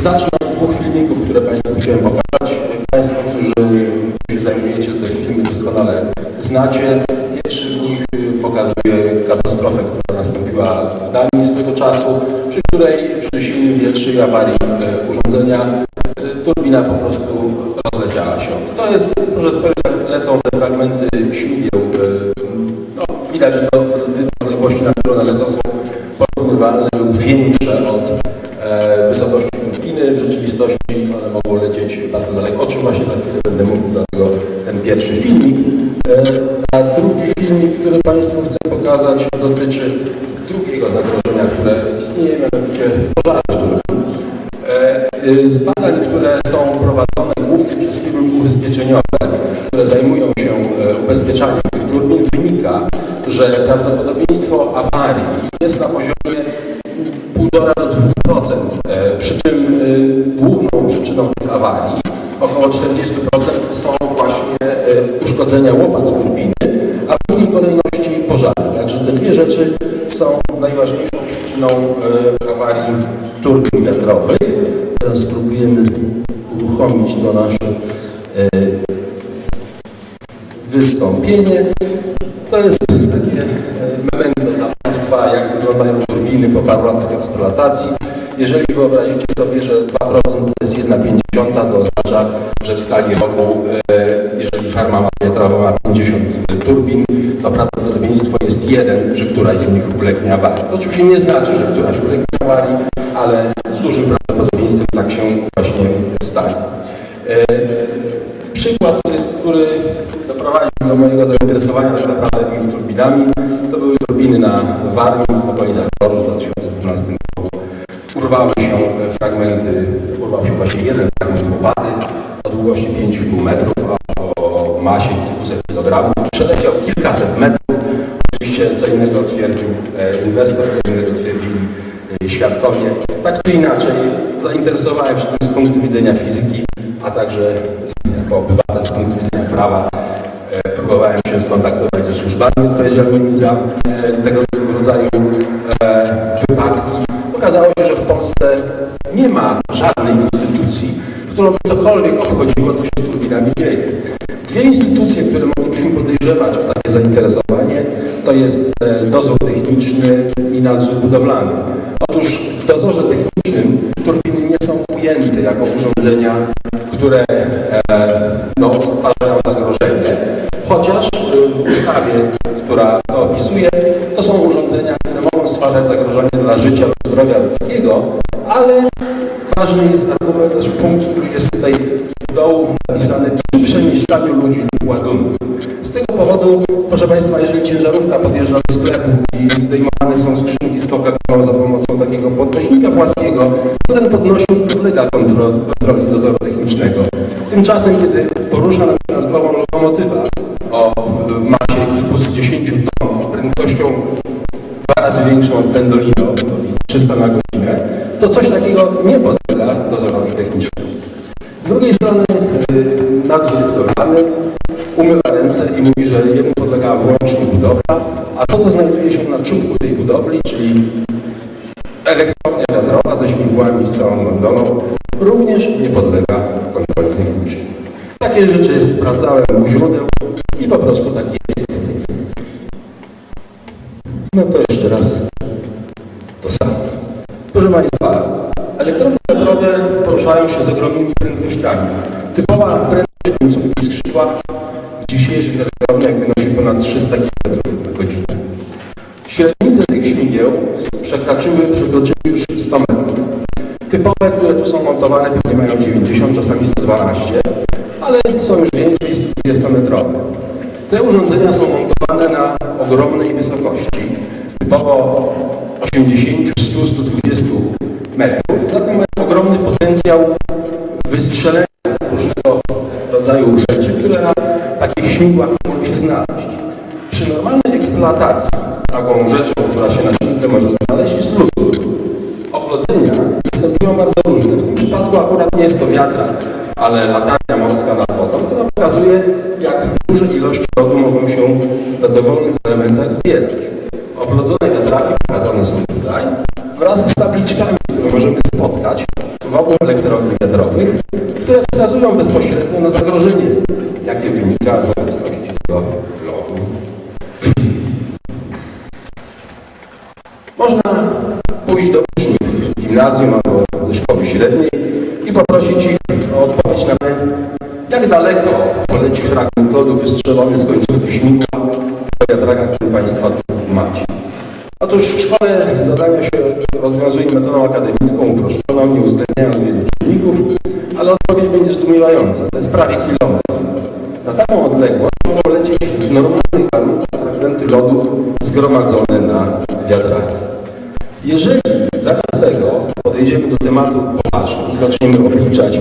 Zacznę od dwóch filmików, które Państwu chciałem pokazać. Państwo, którzy się zajmujecie, te filmy doskonale znacie. Pierwszy z nich y, pokazuje katastrofę, która nastąpiła w Danii swego czasu, przy której przy silnym wietrze i awarii y, urządzenia y, turbina po prostu rozleciała się. To jest, spojrzeć, a drugi filmik, który Państwu chcę pokazać, dotyczy drugiego zagrożenia, które istnieje, mianowicie pożary turbin. E, e, Z badań, które są prowadzone głównie przez firmy ubezpieczeniowe, które zajmują się e, ubezpieczaniem tych turbin, wynika, że prawdopodobieństwo awarii jest na poziomie 1,5 do 2%. E, Przy czym główną przyczyną tych awarii, około 40% są właśnie uszkodzenia łopat turbiny, rzeczy są najważniejszą przyczyną e, awarii turbin wiatrowych. Teraz spróbujemy uruchomić to nasze e, wystąpienie. To jest takie e, memento dla Państwa, jak wyglądają turbiny po paru latach eksploatacji. Jeżeli wyobrazicie sobie, że 2% to jest 1,50, to oznacza, że w skali roku, e, jeżeli farma wiatrowa ma 50 turbin, prawdopodobieństwo jest 1, że któraś z nich ulegnie awarii. To oczywiście nie znaczy, że któraś ulegnie awarii, ale z dużym prawdopodobieństwem tak się właśnie stanie. E, Przykład, który doprowadził do mojego zainteresowania tak naprawdę tymi turbinami, to były turbiny na Warmii w okolicach Gorzu w 2012 roku. Urwały się fragmenty, urwał się właśnie jeden fragment łopary o długości 5,5 metrów, o masie kilkuset kilogramów. Przeleciał kilkaset metrów. Oczywiście co innego twierdził e, inwestor, co innego twierdzili e, świadkowie. Tak czy inaczej zainteresowałem się tym z punktu widzenia fizyki, a także jako obywatel z punktu widzenia prawa e, próbowałem się skontaktować ze służbami odpowiedzialnymi za tego rodzaju wypadki. Okazało się, że w Polsce nie ma żadnej instytucji, którą cokolwiek obchodziło, co się z turbinami dzieje. Dwie instytucje, które moglibyśmy podejrzewać o takie zainteresowanie, to jest e, dozór techniczny i nadzór budowlany. Otóż w dozorze technicznym turbiny nie są ujęte jako urządzenia, które e, no, stwarzają zagrożenie, chociaż e, w ustawie, która to opisuje, to są urządzenia, które mogą stwarzać zagrożenie dla życia lub zdrowia ludzkiego, ale ważny jest argument, znaczy punkt, który jest tutaj w dołu napisany przy przemieszczaniu ludzi lub ładunków. Z tego powodu, proszę Państwa, jeżeli ciężarówka podjeżdża do sklepu i zdejmowane są skrzynki z Coca-Colą za pomocą takiego podnośnika płaskiego, to ten podnośnik podlega kontroli, dozoru technicznego. Tymczasem, kiedy porusza na przykład lokomotywa o masie kilkudziesięciu ton z prędkością dwa razy większą od Pendolino, 300 na godzinę, to coś takiego nie podlega dozorowi technicznemu. Z drugiej strony y, nadzór budowlany umywa ręce i mówi, że jemu podlega wyłącznie budowla, a to, co znajduje się na czubku tej budowli, czyli elektrownia wiatrowa ze śmigłami z całą gondolą, również nie podlega kontroli technicznej. Takie rzeczy sprawdzałem u źródeł przekroczyły, przekroczyły już 100 metrów. Typowe, które tu są montowane, pewnie mają 90, czasami 112, ale są już większe i 120 metrowe. Te urządzenia są montowane na ogromnej wysokości, typowo 80, 100, 120 metrów, zatem mają ogromny potencjał wystrzelenia różnego rodzaju rzeczy, które na takich śmigłach mogą się znaleźć. Przy normalnej eksploatacji taką rzeczą, która się na śmigle może znaleźć, jest lód. Oplodzenia występują bardzo różne. W tym przypadku akurat nie jest to wiatrak, ale latarnia morska nad wodą, która pokazuje, jak duże ilości lodu mogą się na dowolnych elementach zbierać. Oplodzone wiatraki pokazane są tutaj, wraz z tabliczkami, które możemy spotkać wokół elektrowni wiatrowych, które wskazują bezpośrednio na zagrożenie, jakie wynika z obecności tego lodu. Poleci fragment lodu wystrzelony z końcówki śmigła do wiatraka, który Państwa tu macie. Otóż w szkole zadania się rozwiązuje metodą akademicką uproszczoną, nie uwzględniając wielu czynników, ale odpowiedź będzie zdumiewająca. To jest prawie kilometr. Na taką odległość mogą lecieć w normalnych warunkach fragmenty lodu zgromadzone na wiatrakach. Jeżeli zamiast tego podejdziemy do tematu poważnie i zaczniemy obliczać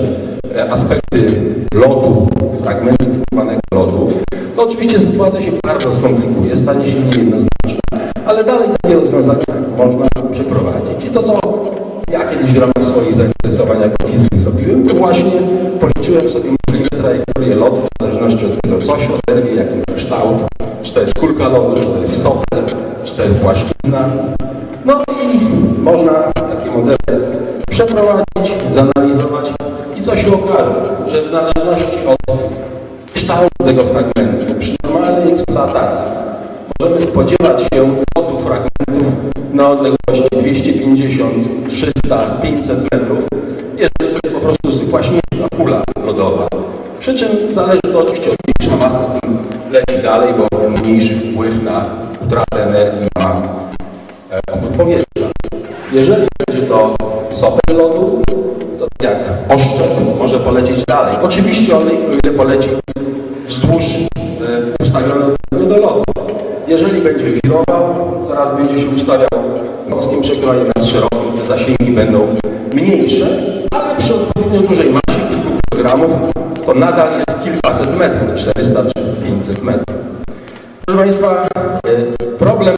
aspekty lotu, fragmentów zbudowanego lodu, to oczywiście sytuacja się bardzo skomplikuje, stanie się niejednoznaczna, ale dalej takie rozwiązania można przeprowadzić. I to, co ja kiedyś w ramach swoich zainteresowań jako fizyk zrobiłem, to właśnie policzyłem sobie możliwe trajektorie lotu w zależności od tego, co się oderwie, jaki ma kształt, czy to jest kulka lodu, czy to jest sopel, czy to jest płaszczyzna. No i można takie modele przeprowadzić, co się okaże, że w zależności od kształtu tego fragmentu przy normalnej eksploatacji możemy spodziewać się lotu fragmentów na odległości 250, 300, 500 metrów, jeżeli to jest po prostu zwykła śnieżna kula lodowa. Przy czym zależy to oczywiście od mniejsza masa, tym leci dalej, bo mniejszy wpływ na utratę Oczywiście on, o ile poleci wzdłuż e, ustawionego do lodu. Jeżeli będzie wirował, zaraz będzie się ustawiał wąskim przekrojem nad szerokim, te zasięgi będą mniejsze, ale przy odpowiednio dużej masie, kilku kilogramów, to nadal jest kilkaset metrów, 400 czy 500 metrów. Proszę Państwa, e, problem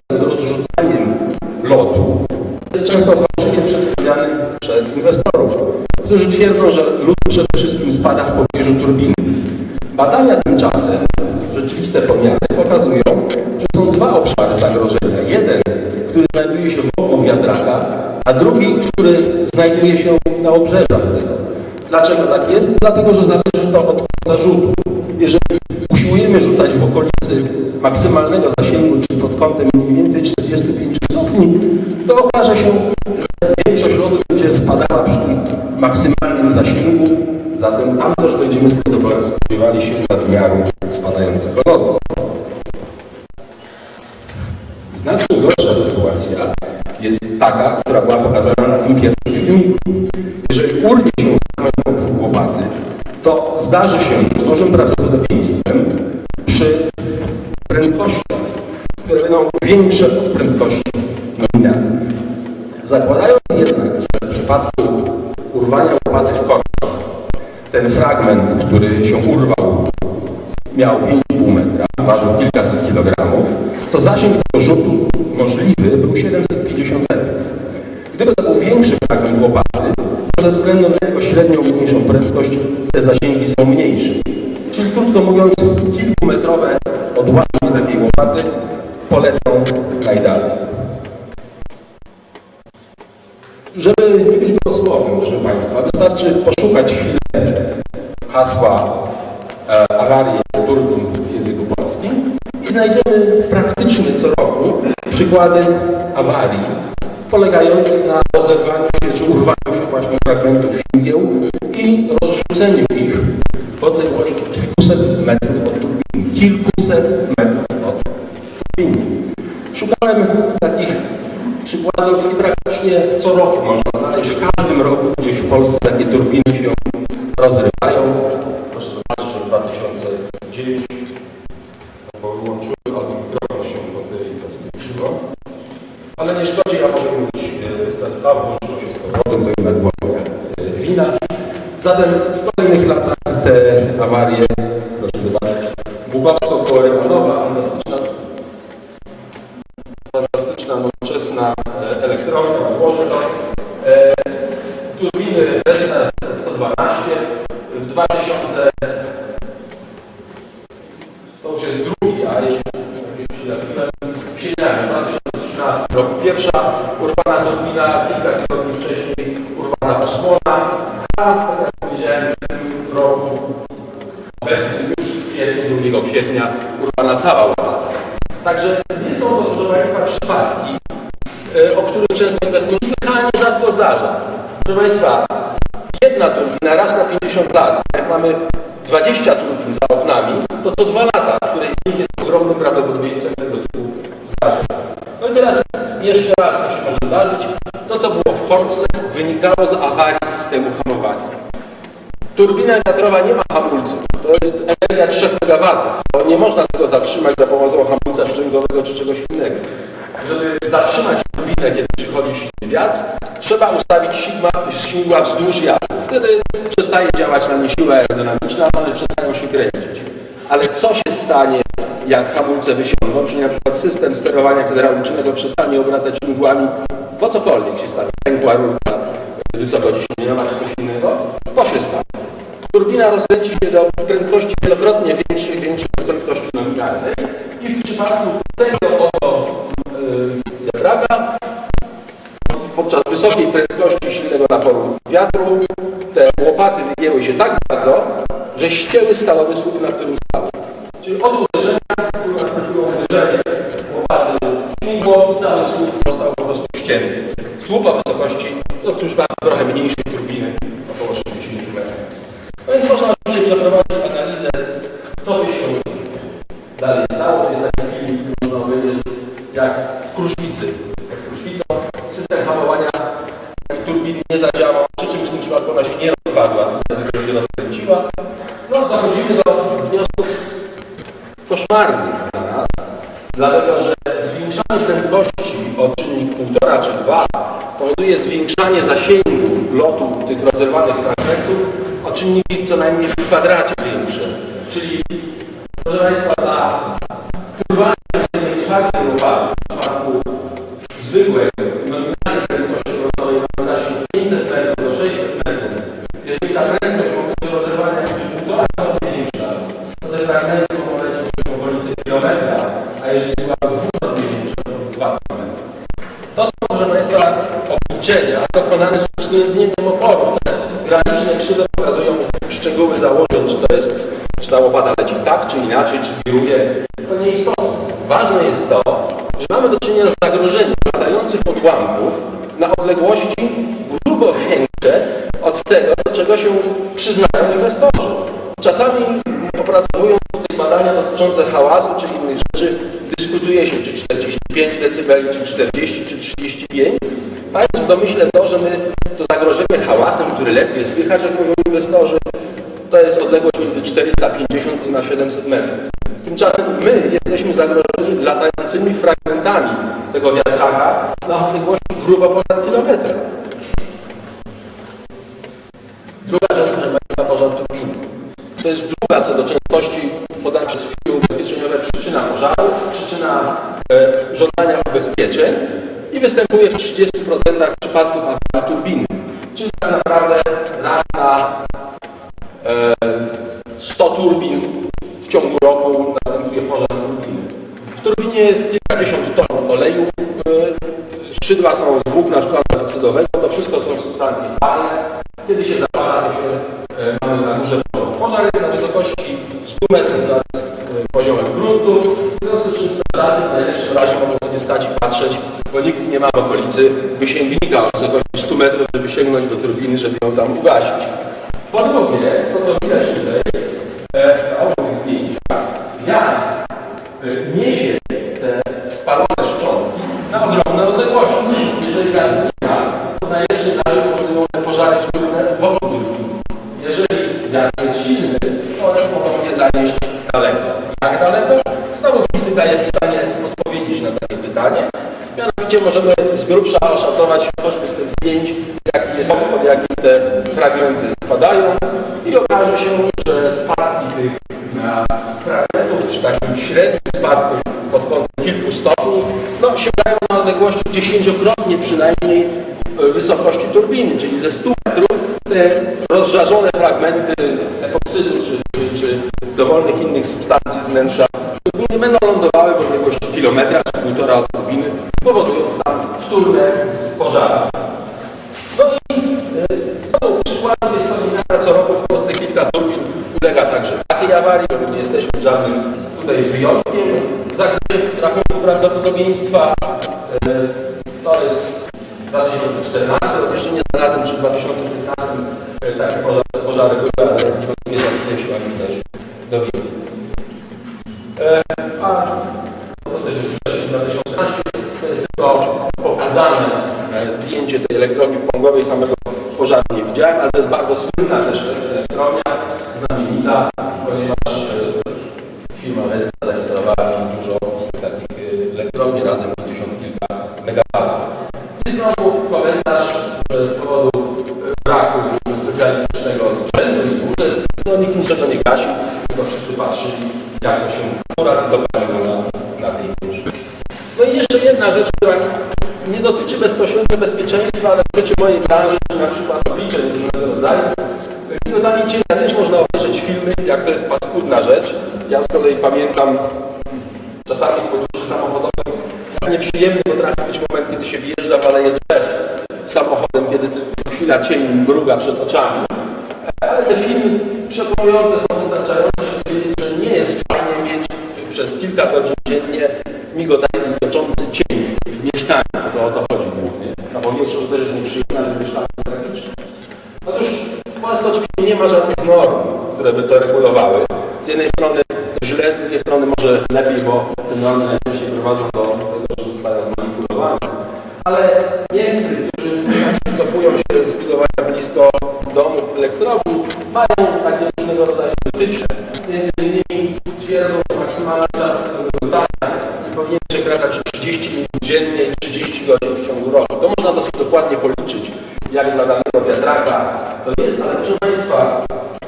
którzy twierdzą, że lód przede wszystkim spada w pobliżu turbiny. Badania tymczasem, rzeczywiste pomiary pokazują, że są dwa obszary zagrożenia. Jeden, który znajduje się wokół wiatraka, a drugi, który znajduje się na obrzeżach tego. Dlaczego tak jest? Dlatego, że zależy to od kąta rzutu. Jeżeli usiłujemy rzucać w okolicy maksymalnego zasięgu, czyli pod kątem mniej więcej 45 stopni, to okaże się, że większość lodu będzie spadała przy tym maksymalnym zasięgu, zatem tam też będziemy spodziewali się nadmiaru spadającego lodu. Znacznie gorsza sytuacja jest taka, która była pokazana na tym pierwszym filmiku. Jeżeli urwie się łopaty, to zdarzy się z dużym prawdopodobieństwem przy prędkościach, które będą większe od prędkości nominalnych. Zakładając jednak, że w przypadku urwania łopaty w korku, ten fragment, który się urwał, miał 5,5 metra, ważył kilkaset kilogramów, to zasięg tego rzutu możliwy był 750 metrów. Gdyby to był większy fragment łopaty, to ze względu na jego średnią mniejszą prędkość te zasięgi są mniejsze. Czyli krótko mówiąc, polegających na rozerwaniu się czy urwaniu się właśnie fragmentów śmigieł i rozrzuceniu ich w odległości kilkuset metrów od turbiny. Kilkuset metrów od turbiny. Szukałem takich przykładów i praktycznie co roku można znaleźć. W każdym roku gdzieś w Polsce takie turbiny się rozrywają. Proszę zobaczyć, że w 2009 bo wyłączyłem, albo mikrofon się po tej zasłużyło. Ale nie szkodzi, ja mogę mówić e, stąd, a włączyło się z powrotem, to jednak była moja e, wina. Zatem w kolejnych latach te awarie, proszę zobaczyć, Bugowsko-Kołorymanowa, fantastyczna fantastyczna, nowoczesna e, elektrownia, to. E, turbiny Vestas 112 w 2000 to już jest drugi, a jeśli już się zapisałem, siedziałem w 2013 roku. Pierwsza urwana turbina, kilka tygodni wcześniej urwana osłona, tak jak powiedziałem, w tym roku obecnym już w kwietniu, 2 kwietnia urwana cała łopata. Także nie są to, proszę Państwa, przypadki, e, o których często inwestorzy słychałem, rzadko zdarza. Proszę Państwa, jedna turbina raz na 50 lat, jak mamy 20 turbin za oknami, to co dwa lata, w której jest ogromnym prawdopodobieństwem tego typu zdarzeń. No i teraz jeszcze raz to się może zdarzyć. To, co było w Horcle, wynikało z awarii systemu hamowania. Turbina wiatrowa nie ma hamulców. To jest energia 3 MW. To nie można tego zatrzymać za pomocą hamulca szczęgowego czy czegoś innego. Żeby zatrzymać turbinę, kiedy przychodzi wiatr, trzeba ustawić sigma, śmigła wzdłuż wiatru. Wtedy przestaje działać na nie siła aerodynamiczna, one przestają się kręcić. Ale co się stanie, jak hamulce wysiądą, czyli na przykład system sterowania hydraulicznego przestanie obracać śmigłami, po cokolwiek się stanie, pękła rurka wysokociśnieniowa czy coś innego, to się stanie. Turbina rozkręci się do prędkości wielokrotnie większej, większej od prędkości nominalnej i w przypadku wiatru te łopaty wygięły się tak bardzo, że ścięły stalowy słup, na którym stały. Czyli od uderzenia nastąpiło uderzenie łopaty śmigło cały słup został po prostu ścięty. Słup o wysokości, no w przypadku trochę mniejszej turbiny, około 60 metrów. No więc można oczywiście przeprowadzić analizę, co by się dalej stało. To jest taki film, który można powiedzieć, jak w Kruszwicy. Jak w Kruszwicą system hamowania turbiny nie zadziałał, przy czym w tym przypadku ona się nie rozpadła, tylko się rozkręciła. No dochodzimy do wniosków koszmarnych dla nas, dlatego że zwiększanie prędkości o czynnik 1,5 czy 2 powoduje zwiększanie zasięgu lotu tych rozerwanych fragmentów o czynniki co najmniej w kwadracie większe. Czyli, proszę Państwa, dla urwania tej czwartej łopaty w przypadku zwykłej, nominalnej prędkości obrotowej mamy zasięg 500 metrów do 600 metrów. Jeżeli ta prędkość wobec rozerwania jest 1,5 razy większa, to te fragmenty mogą lecieć w okolicy kilometra, a jeżeli byłaby dwukrotnie większa, to 2 km. To są, proszę Państwa, obliczenia dokonane z uwzględnieniem oporów. Te graniczne krzywe pokazują szczegóły założeń, czy to jest, czy ta łopata leci tak, czy inaczej, czy wiruje. To nie istotne. Ważne jest to, że mamy do czynienia z zagrożeniem latających odłamków na odległości grubo większe od tego, do czego się przyznają inwestorzy. Czasami opracowując tutaj badania dotyczące hałasu czy innych rzeczy, dyskutuje się, czy 45 dB, czy 40, czy 35, mając w domyśle to, że my to zagrożenie hałasem, który ledwie słychać, jak mówią inwestorzy, to jest odległość między 450 na 700 metrów. Tymczasem my jesteśmy zagrożeni latającymi fragmentami tego wiatraka na odległości grubo ponad kilometr. Druga rzecz, proszę Państwa, pożar turbiny. To jest druga co do częstości podana przez firmy ubezpieczeniowe przyczyna pożaru, przyczyna e, żądania ubezpieczeń i występuje w 30% przypadków awarii turbiny. Czyli tak naprawdę raz na e, 100 turbin w ciągu roku następuje pożar turbiny. W turbinie jest kilkadziesiąt ton oleju, e, szydła są z włókna szklana decydowego, to wszystko są substancje palne. Kiedy się zapala, to się e, mamy na górze pożar. Pożar jest na wysokości 100 metrów nad e, poziomem gruntu, w związku z czym strażacy w najlepszym razie mogą sobie stać i patrzeć, nikt nie ma w okolicy wysięgnika o wysokości 100 metrów, żeby sięgnąć do turbiny, żeby ją tam ugasić. Po drugie, to co widać tutaj, e, na obu tych zdjęciach, wiatr e, niesie te spalone szczątki na ogromne odległości. Jeżeli wiatr nie ma, to najlepszym razie możliwe te pożary czynne wokół turbiny. Jeżeli wiatr jest silny, to one mogą je zanieść daleko. Jak daleko? Znowu fizyka jest w stanie odpowiedzieć na takie pytanie. Mianowicie możemy z grubsza oszacować choćby z tych zdjęć, jest odchód, jak te fragmenty spadają i okaże się, że spadki tych fragmentów przy takim średnim spadku pod kątem kilku stopni, no sięgają na odległości dziesięciokrotnie przynajmniej e, wysokości turbiny, czyli ze 100 metrów te rozżarzone fragmenty epoksydu czy, czy dowolnych innych substancji z wnętrza turbiny będą lądowały w odległości kilometra czy półtora od turbiny, powodując tam wtórne pożary. No i e, to był przykład awarii jest wymiana co roku w Polsce kilka turbin ulega także takiej awarii, nie żadnym tutaj wyjątkiem. W zakresie rachunku prawdopodobieństwa e, to jest 2014, rok jeszcze nie znalazłem, czy w 2015 e, pożary, pożary były, ale niewątpliwie zakreśliła ich też do winy. E, A to też jest wcześniej 2014, to jest pokazane zdjęcie tej elektrowni w Pągowej, samego pożaru nie widziałem, ale to jest bardzo słynna też elektrownia, znamienita, ponieważ e, firma Vestas zainstalowała mi dużo takich e, elektrowni, razem 50 kilka megawatów. I znowu komentarz, że z powodu e, braku specjalistycznego sprzętu i budżet, no nikt niczego nie gasi, tylko wszyscy patrzyli, jak to się na, na tej. No i jeszcze jedna rzecz, która nie dotyczy bezpośrednio bezpieczeństwa, ale dotyczy mojej branży, na przykład obliczeń różnego rodzaju. W Migotanie Cienia też można obejrzeć filmy, jak to jest paskudna rzecz. Ja z kolei pamiętam czasami z podróży samochodowej, jak nieprzyjemny potrafi być moment, kiedy się wjeżdża w aleję drzew samochodem, kiedy chwila cień mruga przed oczami. Ale te filmy przekonujące są wystarczające, przez kilka godzin dziennie migotanie migoczący cień w mieszkaniu, to o to chodzi głównie. Na powietrzu to też jest nieprzyjemne, ale jest tragiczne. Otóż w Polsce oczywiście nie ma żadnych norm, które by to regulowały. Z jednej strony to źle, z drugiej strony może lepiej, bo te normy najczęściej prowadzą do tego, że zostają zmanipulowane. Ale Niemcy, którzy cofują się z budowania blisko domów elektrowni, mają takie różnego rodzaju wytyczne. Między innymi twierdzą, że maksymalny czas wygotania powinien przekraczać 30 minut dziennie i 30 godzin w ciągu roku. To można dosyć dokładnie policzyć, jak dla danego wiatraka to jest, ale proszę Państwa,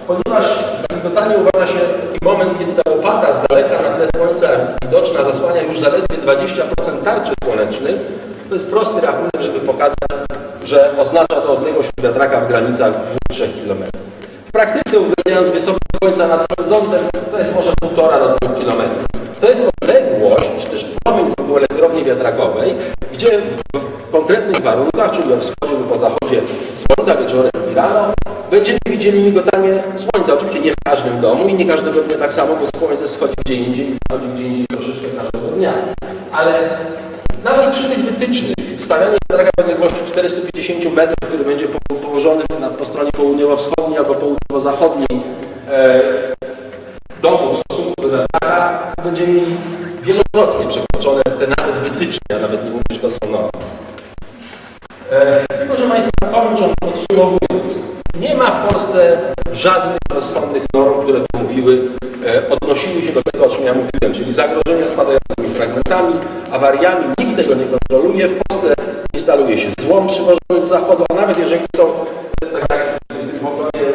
ponieważ za migotanie uważa się taki moment, kiedy ta łopata z daleka na tle słońca widoczna zasłania już zaledwie 20% tarczy słonecznej, to jest prosty rachunek, żeby pokazać, że oznacza to odległość od wiatraka w granicach 2-3 km. W praktyce uwzględniając wysokość słońca nad horyzontem, to jest może 1,5 do 2 km. To jest odległość, czy też promień wokół elektrowni wiatrakowej, gdzie w konkretnych warunkach, czyli o wschodzie lub o zachodzie słońca wieczorem i rano, będziemy widzieli migotanie słońca. Oczywiście nie w każdym domu i nie każdego dnia tak samo, bo słońce schodzi gdzie indziej i zachodzi gdzie indziej troszeczkę każdego dnia. Ale nawet przy tych wytycznych, stawianie wiatraka w odległości 450 metrów, który będzie po- położony na, po stronie południowo-wschodniej albo południowo-zachodniej e, domu w stosunku do wiatraka, będziemy mieli wielokrotnie przekroczone te nawet wytyczne, a nawet nie mówię, że to są normy. E, I proszę Państwa, kończąc, podsumowując, nie ma w Polsce żadnych rozsądnych norm, które mówiły, e, odnosiły się do tego, o czym ja mówiłem, czyli zagrożenia spadającymi fragmentami, awariami. Nikt tego nie kontroluje. W Polsce instaluje się złom przywożony z zachodu, a nawet jeżeli są, e, tak jak w tym pokoju,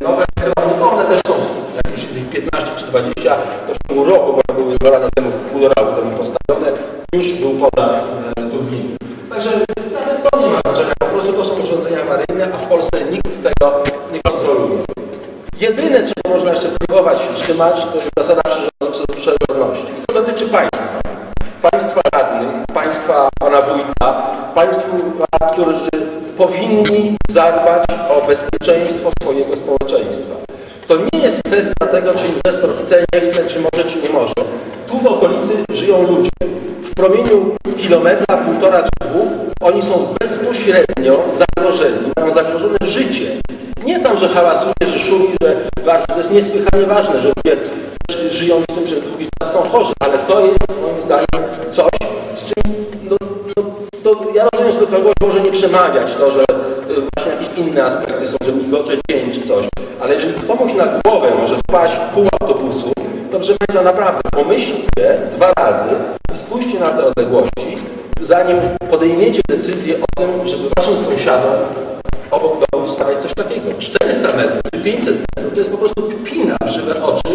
e, nowe elektrownie, to one też są, jak już jest ich 15 czy 20, to w ciągu roku, bo były dwa lata temu, półtora roku temu postawione, już był pożar e, turbiny. Także nawet to nie ma znaczenia, po prostu to są urządzenia awaryjne, a w Polsce nikt tego nie kontroluje. Jedyne, czego można jeszcze próbować trzymać, to jest zasada przezor- przezorności. I to dotyczy państwa. Państwa radnych, państwa pana wójta, państw, którzy powinni zadbać o bezpieczeństwo swojego społeczeństwa. To nie jest kwestia tego, czy inwestor chce, nie chce, czy może, czy nie może. Tu w okolicy żyją ludzie. W promieniu kilometra, półtora czy dwóch oni są bezpośrednio zagrożeni, mają zagrożone życie. Nie tam, że hałasuje, że szumi, że ważne. To jest niesłychanie ważne, że ludzie żyją z tym przez długi czas są chorzy, ale to jest moim zdaniem może nie przemawiać to, że y, właśnie jakieś inne aspekty są, że migocze dzień czy coś, ale jeżeli komuś na głowę może spaść pół autobusu, to proszę Państwa, naprawdę pomyślcie dwa razy i spójrzcie na te odległości, zanim podejmiecie decyzję o tym, żeby Waszym sąsiadom obok domu wstawiać coś takiego. 400 metrów czy 500 metrów to jest po prostu kpina w żywe oczy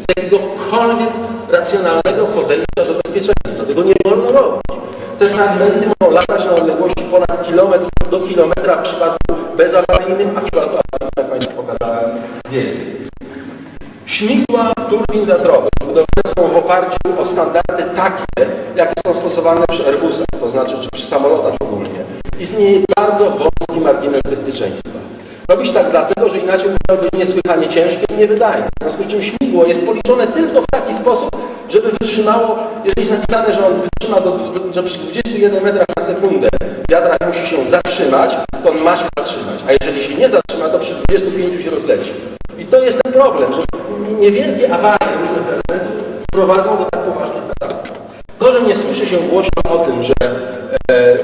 z jakiegokolwiek racjonalnego podejścia do bezpieczeństwa. Tego nie wolno robić. Te fragmenty mogą latać na odległości ponad kilometr do kilometra w przypadku bezawaryjnym, a w przypadku awaryjnym, jak Państwu pokazałem, więcej. Śmigła turbin wiatrowych budowane są w oparciu o standardy takie, jakie są stosowane przy Airbusach, to znaczy czy przy samolotach ogólnie. Istnieje bardzo wąski margines bezpieczeństwa. Robi robić tak dlatego, że inaczej być niesłychanie ciężkie i niewydajne. W związku z czym śmigło jest policzone tylko w taki sposób, żeby wytrzymało, jeżeli jest napisane, że on wytrzyma, do, że przy 21 metrach na sekundę wiatrak musi się zatrzymać, to on ma się zatrzymać. A jeżeli się nie zatrzyma, to przy 25 się rozleci. I to jest ten problem, że niewielkie awarie różnych elementów prowadzą do tak poważnych katastrof. To, że nie słyszy się głośno o tym, że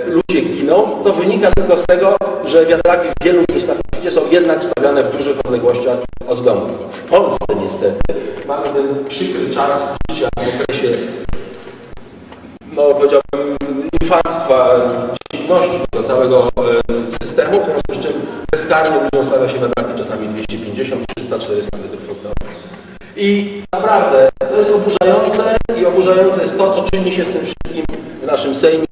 ludzie giną, to wynika tylko z tego, że wiatraki w wielu miejscach są jednak stawiane w dużych odległościach od domów. W Polsce niestety mamy ten przykry czas życia w okresie, no powiedziałbym, infanstwa, dziwności tego całego e, systemu, w związku z czym bezkarnie ludziom stawia się wiatraki czasami 250, 300, 400 metrów od domu. I naprawdę to jest oburzające i oburzające jest to, co czyni się z tym wszystkim w naszym Sejmie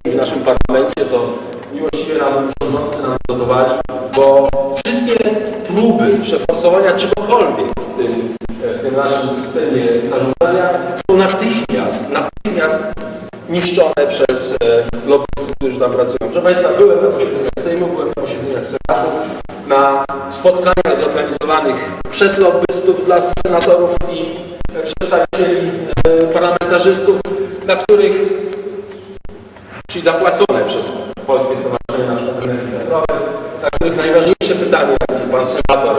przeforsowania czegokolwiek w tym, w tym naszym systemie zarządzania są natychmiast, natychmiast niszczone przez e, lobbystów, którzy tam pracują. Proszę Państwa, byłem na posiedzeniach Sejmu, byłem na posiedzeniach Senatu, na spotkaniach zorganizowanych przez lobbystów dla senatorów i e, przedstawicieli e, parlamentarzystów, na których, czyli zapłacone przez Polskie Stowarzyszenie na Energii Wiatrowej, na których najważniejsze pytanie, jakie pan senator,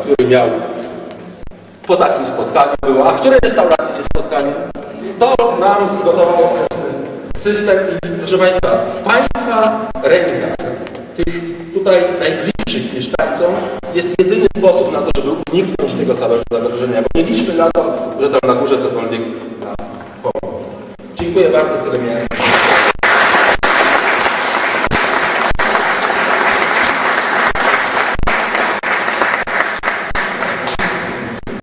który miał po takim spotkaniu było, a w której restauracji jest spotkanie? To nam zgotował system i proszę Państwa, Państwa rękach, tych tutaj najbliższych mieszkańcom jest jedyny sposób na to, żeby uniknąć tego całego zagrożenia, bo nie liczmy na to, że tam na górze cokolwiek nam pomoże. Dziękuję bardzo, tyle miałem.